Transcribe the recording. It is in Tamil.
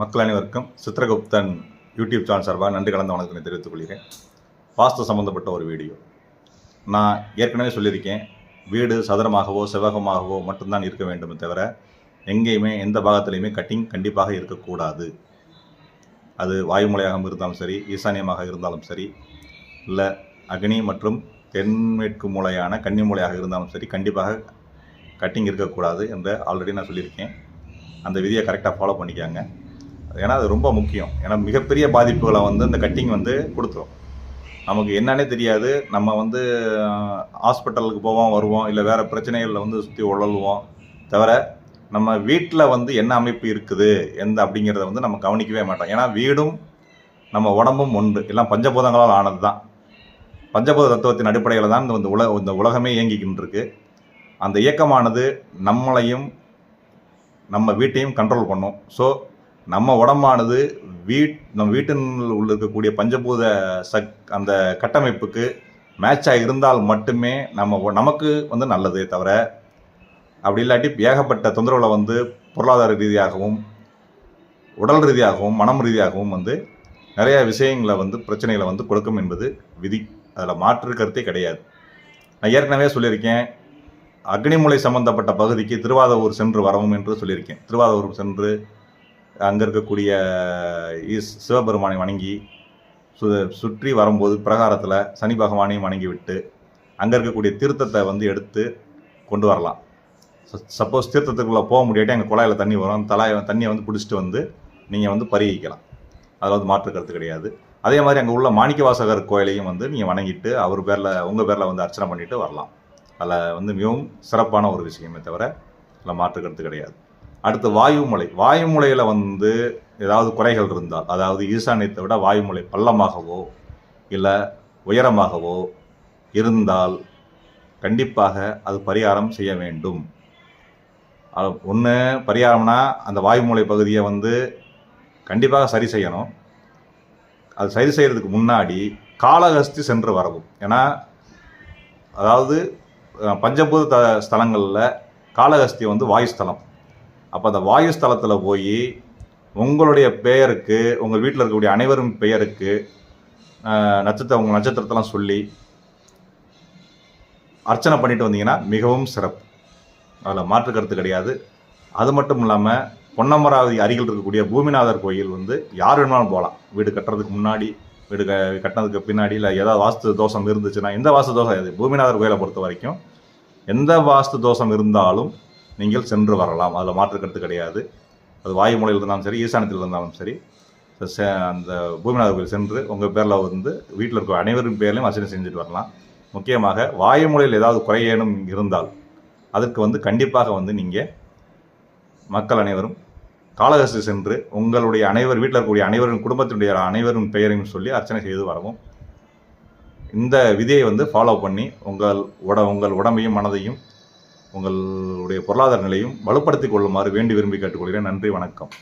மக்கள் அனைவருக்கும் சித்திரகுப்தன் யூடியூப் சேனல் சார்பாக நன்றி கலந்த வணக்கத்தை தெரிவித்துக் கொள்கிறேன். வாஸ்து சம்பந்தப்பட்ட ஒரு வீடியோ. நான் ஏற்கனவே சொல்லியிருக்கேன் வீடு சதுரமாகவோ செவ்வகமாகவோ மட்டும்தான் இருக்க வேண்டுமே தவிர எங்கேயுமே எந்த பாகத்திலையுமே கட்டிங் கண்டிப்பாக இருக்கக்கூடாது. அது வாயுமலையாக இருந்தாலும் சரி ஈசானியமாக இருந்தாலும் சரி இல்லை அக்னி மற்றும் தென்மேற்கு மூலையான கன்னி மூலையாக இருந்தாலும் சரி கண்டிப்பாக கட்டிங் இருக்கக்கூடாது என்று ஆல்ரெடி நான் சொல்லியிருக்கேன். அந்த விதியை கரெக்டாக ஃபாலோ பண்ணிக்காங்க. ஏன்னா அது ரொம்ப முக்கியம். ஏன்னா மிகப்பெரிய பாதிப்புகளை வந்து இந்த கட்டிங் வந்து கொடுத்துரும். நமக்கு என்னன்னே தெரியாது. நம்ம வந்து ஹாஸ்பிட்டலுக்கு போவோம் வருவோம் இல்லை வேறு பிரச்சனைகளில் வந்து சுற்றி உழலுவோம் தவிர நம்ம வீட்டில் வந்து என்ன அமைப்பு இருக்குது? எந்த அப்படிங்கிறத வந்து நம்ம கவனிக்கவே மாட்டோம். ஏன்னா வீடும் நம்ம உடம்பும் ஒன்று. எல்லாம் பஞ்சபூதங்களால் ஆனது தான் பஞ்சபூத தத்துவத்தின் அடிப்படையில் தான் இந்த உலக இந்த உலகமே இயங்கிக்கிட்டு இருக்கு அந்த இயக்கமானது நம்மளையும் நம்ம வீட்டையும் கண்ட்ரோல் பண்ணும். ஸோ நம்ம உடம்பானது வீட் நம்ம வீட்டில் உள்ள இருக்கக்கூடிய பஞ்சபூத சக் அந்த கட்டமைப்புக்கு மேட்சாக இருந்தால் மட்டுமே நம்ம நமக்கு வந்து நல்லது தவிர அப்படி இல்லாட்டி ஏகப்பட்ட தொந்தரவுகளை வந்து பொருளாதார ரீதியாகவும் உடல் ரீதியாகவும் மனம் ரீதியாகவும் வந்து நிறைய விஷயங்களை வந்து பிரச்சனைகளை வந்து கொடுக்கும் என்பது விதி. அதில் மாற்று கருத்தே கிடையாது. நான் ஏற்கனவே சொல்லியிருக்கேன் அக்னிமூலை சம்பந்தப்பட்ட பகுதிக்கு திருவாதூர் சென்று வரவும் என்று சொல்லியிருக்கேன். திருவாதூர் சென்று அங்கே இருக்கக்கூடிய ஈஸ் சிவபெருமானை வணங்கி சு சுற்றி வரும்போது பிரகாரத்தில் சனி பகவானையும் வணங்கி விட்டு அங்கே இருக்கக்கூடிய தீர்த்தத்தை வந்து எடுத்து கொண்டு வரலாம். சப்போஸ் தீர்த்தத்துக்குள்ளே போக முடியாட்டி அங்கே குழாயில் தண்ணி வரும். தலாய தண்ணியை வந்து பிடிச்சிட்டு வந்து நீங்கள் வந்து பரிகிக்கலாம் அதில் வந்து மாற்று கருத்து கிடையாது. அதே மாதிரி அங்கே உள்ள மாணிக்க வாசகர் கோயிலையும் வந்து நீங்கள் வணங்கிட்டு அவர் பேரில் உங்கள் பேரில் வந்து அர்ச்சனை பண்ணிவிட்டு வரலாம். அதில் வந்து மிகவும் சிறப்பான ஒரு விஷயமே தவிர அதில் மாற்று கருத்து கிடையாது. அடுத்து வாயுமலை வாயுமலையில் வந்து ஏதாவது குறைகள் இருந்தால் அதாவது ஈசானியத்தை விட வாயுமலை பள்ளமாகவோ இல்லை உயரமாகவோ இருந்தால் கண்டிப்பாக அது பரிகாரம் செய்ய வேண்டும். ஒன்று பரிகாரம்னா அந்த வாயுமூலை பகுதியை வந்து கண்டிப்பாக சரி செய்யணும். அது சரி செய்கிறதுக்கு முன்னாடி காளஹஸ்தி சென்று வரவும். ஏன்னா அதாவது பஞ்சபூத த ஸ்தலங்களில் காளஹஸ்தி வந்து வாயுஸ்தலம். அப்போ அந்த வாயு ஸ்தலத்தில் போய் உங்களுடைய பெயருக்கு உங்கள் வீட்டில் இருக்கக்கூடிய அனைவரும் பெயருக்கு நட்சத்திரம் உங்கள் நட்சத்திரத்தெல்லாம் சொல்லி அர்ச்சனை பண்ணிட்டு வந்தீங்கன்னா மிகவும் சிறப்பு. அதில் மாற்று கருத்து கிடையாது. அது மட்டும் இல்லாமல் பொன்னமராவதி அருகில் இருக்கக்கூடிய பூமிநாதர் கோயில் வந்து யார் வேணுமாலும் போகலாம் வீடு கட்டுறதுக்கு முன்னாடி வீடு க கட்டினதுக்கு பின்னாடி இல்லை ஏதாவது வாஸ்து தோஷம் இருந்துச்சுன்னா எந்த வாஸ்து தோஷம் இது பூமிநாதர் கோயிலை பொறுத்த வரைக்கும் எந்த வாஸ்து தோஷம் இருந்தாலும் நீங்கள் சென்று வரலாம். அதில் மாற்று கருத்து கிடையாது. அது வாயுமலையில் இருந்தாலும் சரி ஈசானத்தில் இருந்தாலும் சரி. அந்த பூமிநாதர் கோயில் சென்று உங்கள் பேரில் வந்து வீட்டில் இருக்க அனைவரும் பேர்லையும் அர்ச்சனை செஞ்சுட்டு வரலாம். முக்கியமாக வாயுமொழியில் ஏதாவது குறையேனும் இருந்தால் அதற்கு வந்து கண்டிப்பாக வந்து நீங்கள் மக்கள் அனைவரும் காளஹஸ்தி சென்று உங்களுடைய அனைவர் வீட்டில் இருக்கக்கூடிய அனைவரும் குடும்பத்தினுடைய அனைவரும் பெயரையும் சொல்லி அர்ச்சனை செய்து வரவும். இந்த விதியை வந்து ஃபாலோ பண்ணி உங்கள் உட உங்கள் உடம்பையும் மனதையும் உங்களுடைய பொருளாதார நிலையும் வலுப்படுத்திக் கொள்ளுமாறு வேண்டி விரும்பி கேட்டுக்கொள்கிறேன். நன்றி வணக்கம்.